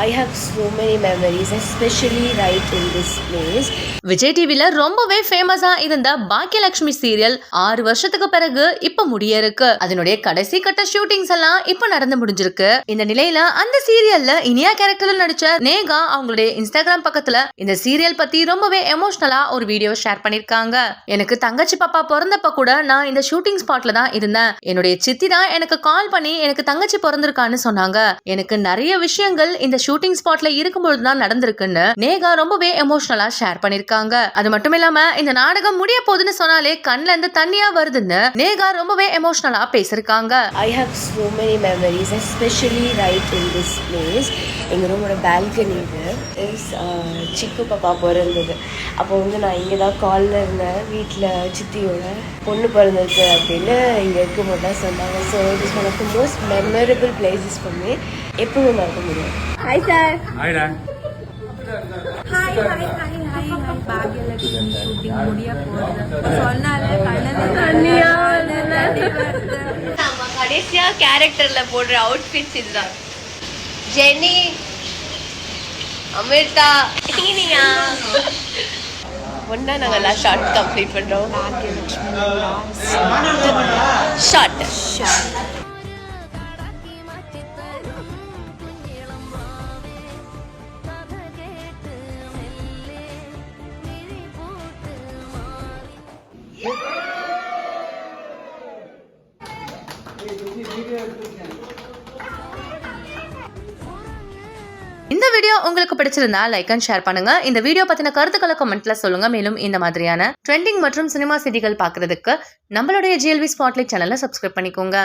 I have so many memories especially right in this place Vijay டிவியில் ரொம்பவே ஃபேமஸாக இருந்த பாக்கியலட்சுமி சீரியல் ஆறு வருஷத்துக்கு பிறகு இப்ப முடிய இருக்கு. அதனுடைய கடைசி கட்ட ஷூட்டிங்ஸ் எல்லாம் இப்ப நடந்து முடிஞ்சிருக்கு. இந்த நிலையில அந்த சீரியல்ல இனியா கேரக்டர்ல நடிச்ச நேகா அவங்களுடைய இன்ஸ்டாகிராம் பக்கத்துல இந்த சீரியல் பத்தி ரொம்பவே எமோஷனலா ஒரு வீடியோ ஷேர் பண்ணிருக்காங்க. எனக்கு தங்கச்சி பாப்பா பிறந்தப்ப கூட நான் இந்த ஷூட்டிங் ஸ்பாட்ல தான் இருந்தேன். என்னுடைய சித்தி தான் எனக்கு கால் பண்ணி எனக்கு தங்கச்சி பிறந்திருக்கான்னு சொன்னாங்க. எனக்கு நிறைய விஷயங்கள் இந்த ஷூட்டிங் ஸ்பாட்ல இருக்கும்பொழுது தான் நடந்திருக்குன்னு நேகா ரொம்பவே எமோஷனலா ஷேர் பண்ணிருக்காங்க. அது மட்டும் இல்லாம இந்த நாடகம் முடிய போகுதுன்னு சொன்னாலே கண்ல இருந்து தண்ணியா வருதுன்னு நேகா ரொம்ப ரொம்பவே எமோஷனலா பேசிருக்காங்க. I have so many memories, especially right in this place. எங்கள் ரூமோட பால்கனியில் இஸ் சிக்கு பாப்பா பிறந்தது அப்போ வந்து நான் இங்கே தான் காலில் இருந்தேன். வீட்டில் சித்தியோட பொண்ணு பிறந்திருக்கு அப்படின்னு இங்கே இருக்கும்போது தான் சொன்னாங்க. So it is one of the most memorable places பண்ணி எப்பவும் மறக்க முடியும் hi sir hi hi hi hi hi Bhagyalakshmi shooting முடிய போகுது. சொன்னால கண்ணது தண்ணியா கடைசியா கேரக்டர்ல போடுற அவுட்ஃபிட்ஸ் இதுதான். ஜெனி அமிர்தா. இனியா ஒன்னா நாங்க எல்லாம் ஷார்ட் கம்ப்ளீட் பண்றோம். ஷார்ட் இந்த வீடியோ உங்களுக்கு பிடிச்சிருந்தா லைக் அண்ட் ஷேர் பண்ணுங்க. இந்த வீடியோ பத்தின கருத்துக்களை கமெண்ட்ல சொல்லுங்க. மேலும் இந்த மாதிரியான ட்ரெண்டிங் மற்றும் சினிமா செய்திகள் பாக்குறதுக்கு நம்மளுடைய ஜிஎல்வி ஸ்பாட்லைட் சேனலை சப்ஸ்கிரைப் பண்ணிக்கோங்க.